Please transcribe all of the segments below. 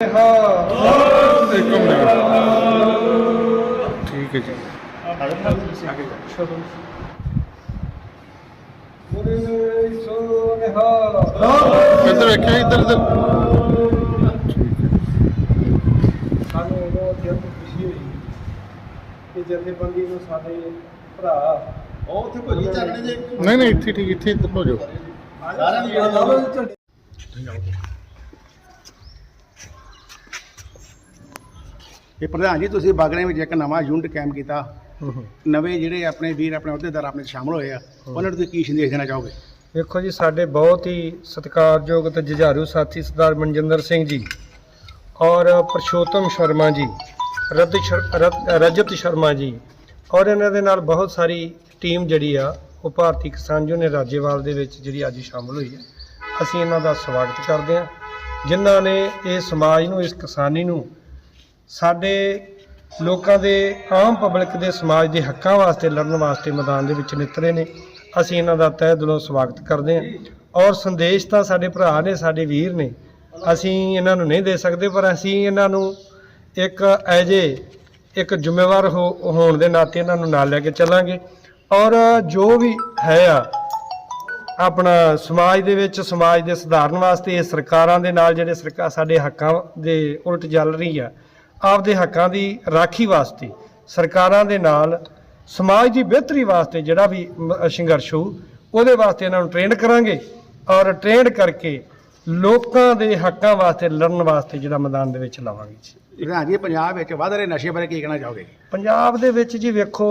ਇੱਕ ਮਿੰਟ ਠੀਕ ਹੈ ਜੀ। ਇੱਧਰ ਵੇਖਿਆ ਇੱਧਰ ਇੱਧਰ। ਸਾਨੂੰ ਉਦੋਂ ਅਤਿਅੰਤ ਖੁਸ਼ੀ ਹੋਈ। ਕਿ ਜਥੇਬੰਦੀ ਨੂੰ ਸਾਡੇ ਭਰਾ ਉਹ ਉੱਥੇ ਭੋਜੀ ਚੱਲਣੇ ਜੇ ਨਹੀਂ ਨਹੀਂ ਇੱਥੇ ਠੀਕ ਇੱਥੇ ਇੱਧਰ ਹੋ ਜਾਓ। ਸਾਰਿਆਂ ਨੂੰ ਜਿਹੜਾ ਇਹ ਪ੍ਰਧਾਨ ਜੀ ਤੁਸੀਂ ਬਾਗੜੇ ਵਿੱਚ ਇੱਕ ਨਵਾਂ ਯੂਨਿਟ ਕਾਇਮ ਕੀਤਾ। ਨਵੇਂ ਜਿਹੜੇ ਆਪਣੇ ਵੀਰ ਆਪਣੇ ਅਹੁਦੇਦਾਰ ਆਪਣੇ ਸ਼ਾਮਲ ਹੋਏ ਆ। ਉਹਨਾਂ ਨੂੰ ਤੁਸੀਂ ਕੀ ਸੰਦੇਸ਼ ਦੇਣਾ ਚਾਹੋਗੇ? ਵੇਖੋ ਜੀ ਸਾਡੇ ਬਹੁਤ ਹੀ ਸਤਿਕਾਰਯੋਗ ਤੇ ਜੁਝਾਰੂ ਸਾਥੀ ਸਰਦਾਰ ਮਨਜਿੰਦਰ ਸਿੰਘ ਜੀ ਔਰ ਪਰਸ਼ੋਤਮ ਸ਼ਰਮਾ ਜੀ ਰਜਤ ਸ਼ਰਮਾ ਜੀ ਔਰ ਇਹਨਾਂ ਦੇ ਨਾਲ ਬਹੁਤ ਸਾਰੀ ਟੀਮ ਜਿਹੜੀ ਆ ਉਹ ਭਾਰਤੀ ਕਿਸਾਨ ਯੂਨੀਅਨ ਰਾਜੇਵਾਲ ਦੇ ਵਿੱਚ ਜਿਹੜੀ ਅੱਜ ਸ਼ਾਮਲ ਹੋਈ ਹੈ। ਅਸੀਂ ਇਹਨਾਂ ਦਾ ਸਵਾਗਤ ਕਰਦੇ ਹਾਂ। ਜਿਨ੍ਹਾਂ ਨੇ ਇਹ ਸਮਾਜ ਨੂੰ ਇਸ ਕਿਸਾਨੀ ਨੂੰ ਸਾਡੇ ਲੋਕਾਂ ਦੇ, ਆਮ ਪਬਲਿਕ ਦੇ ਸਮਾਜ ਦੇ ਹੱਕਾਂ ਵਾਸਤੇ, ਲੜਨ ਵਾਸਤੇ ਮੈਦਾਨ ਦੇ ਵਿੱਚ ਨਿਤਰੇ ਨੇ। ਅਸੀਂ ਇਹਨਾਂ ਦਾ ਤਹਿ ਦਿਲੋਂ ਸਵਾਗਤ ਕਰਦੇ ਹਾਂ। ਔਰ ਸੰਦੇਸ਼ ਤਾਂ ਸਾਡੇ ਭਰਾ ਨੇ, ਸਾਡੇ ਵੀਰ ਨੇ। ਅਸੀਂ ਇਹਨਾਂ ਨੂੰ ਨਹੀਂ ਦੇ ਸਕਦੇ, ਪਰ ਅਸੀਂ ਇਹਨਾਂ ਨੂੰ ਇੱਕ ਐਜੇ ਇੱਕ ਜ਼ਿੰਮੇਵਾਰ ਹੋ- ਹੋਣ ਦੇ ਨਾਤੇ ਇਹਨਾਂ ਨੂੰ ਨਾਲ ਲੈ ਕੇ ਚੱਲਾਂਗੇ। ਔਰ ਜੋ ਵੀ ਹੈ ਆ, ਆਪਣਾ ਸਮਾਜ ਦੇ ਵਿੱਚ, ਸਮਾਜ ਦੇ ਸੁਧਾਰਨ ਵਾਸਤੇ ਸਰਕਾਰਾਂ ਦੇ ਨਾਲ, ਜਿਹੜੇ ਸਰਕਾਰ, ਸਾਡੇ ਹੱਕਾਂ ਦੇ ਉਲਟ ਚੱਲ ਰਹੀ ਆ ਆਪਦੇ ਹੱਕਾਂ ਦੀ ਰਾਖੀ ਵਾਸਤੇ ਸਰਕਾਰਾਂ ਦੇ ਨਾਲ ਸਮਾਜ ਦੀ ਬਿਹਤਰੀ ਵਾਸਤੇ ਜਿਹੜਾ ਵੀ ਸੰਘਰਸ਼ ਹੋਊ ਉਹਦੇ ਵਾਸਤੇ ਇਹਨਾਂ ਨੂੰ ਟ੍ਰੇਨਡ ਕਰਾਂਗੇ ਔਰ ਟ੍ਰੇਨਡ ਕਰਕੇ ਲੋਕਾਂ ਦੇ ਹੱਕਾਂ ਵਾਸਤੇ ਲੜਨ ਵਾਸਤੇ ਜਿਹੜਾ ਮੈਦਾਨ ਦੇ ਵਿੱਚ ਲਾਵਾਂਗੇ ਜੀ। ਪੰਜਾਬ ਵਿੱਚ ਵਧ ਰਹੇ ਨਸ਼ੇ ਬਾਰੇ ਕੀ ਕਹਿਣਾ ਚਾਹੋਗੇ? ਪੰਜਾਬ ਦੇ ਵਿੱਚ ਜੀ ਵੇਖੋ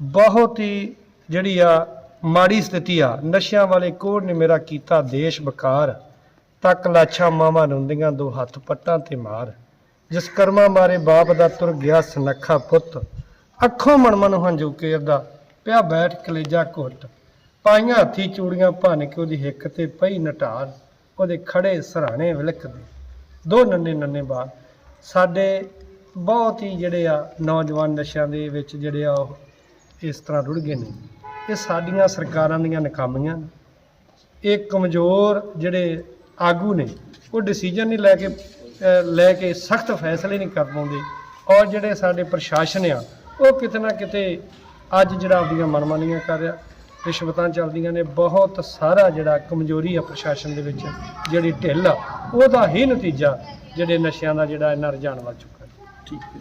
ਬਹੁਤ ਹੀ ਜਿਹੜੀ ਆ ਮਾੜੀ ਸਥਿਤੀ ਆ ਨਸ਼ਿਆਂ ਵਾਲੇ ਕੋੜ ਨੇ ਮੇਰਾ ਕੀਤਾ ਦੇਸ਼ ਬਕਾਰ ਤੱਕ ਲਾਛਾ ਮਾਵਾਂ ਰੁੰਦੀਆਂ ਦੋ ਹੱਥ ਪੱਟਾਂ ਤੇ ਮਾਰ। ਜਿਸ ਕਰਮਾ ਮਾਰੇ ਬਾਪ ਦਾ ਤੁਰ ਗਿਆ ਸਨੱਖਾ ਪੁੱਤ, ਅੱਖੋਂ ਮਨਮਨ ਹੰਝੂ ਕੇਰਦਾ ਪਿਆ ਬੈਠ ਕਲੇਜਾ ਘੁੱਟ। ਪਾਈਆਂ ਹੱਥੀ ਚੂੜੀਆਂ ਭੰਨ ਕੇ ਉਹਦੀ ਹਿੱਕ ਤੇ ਪਈ ਨਟਾਰ ਉਹਦੇ ਖੜੇ ਸਰਾਣੇ ਵਿਲਕਦੇ। ਦੋ ਨੰਨੇ ਨੰਨੇ ਬਾਲ, ਸਾਡੇ ਬਹੁਤ ਹੀ ਜਿਹੜੇ ਆ ਨੌਜਵਾਨ ਨਸ਼ਿਆਂ ਦੇ ਵਿੱਚ ਜਿਹੜੇ ਆ ਉਹ ਇਸ ਤਰ੍ਹਾਂ ਰੁੜ ਗਏ ਨੇ। ਇਹ ਸਾਡੀਆਂ ਸਰਕਾਰਾਂ ਦੀਆਂ ਨਕਾਮੀਆਂ ਇਹ ਕਮਜ਼ੋਰ ਜਿਹੜੇ ਆਗੂ ਨੇ, ਉਹ ਡਿਸੀਜਨ ਨਹੀਂ ਲੈ ਕੇ ਲੈ ਕੇ ਸਖਤ ਫੈਸਲੇ ਨਹੀਂ ਕਰ ਪਾਉਂਦੇ ਔਰ ਜਿਹੜੇ ਸਾਡੇ ਪ੍ਰਸ਼ਾਸਨ ਆ, ਉਹ ਕਿਤੇ ਨਾ ਕਿਤੇ ਅੱਜ ਜਿਹੜਾ ਆਪਦੀਆਂ ਮਨਮਾਨੀਆਂ ਕਰ ਰਿਹਾ, ਰਿਸ਼ਵਤਾਂ ਚੱਲਦੀਆਂ ਨੇ, ਬਹੁਤ ਸਾਰਾ ਜਿਹੜਾ ਕਮਜ਼ੋਰੀ ਆ ਪ੍ਰਸ਼ਾਸਨ ਦੇ ਵਿੱਚ, ਜਿਹੜੀ ਢਿੱਲ ਆ, ਉਹਦਾ ਹੀ ਨਤੀਜਾ ਜਿਹੜੇ ਨਸ਼ਿਆਂ ਦਾ ਜਿਹੜਾ ਇਹਨਾਂ ਰੁਝਾਨ ਵੱਲ ਚੁੱਕਾ ਠੀਕ ਹੈ।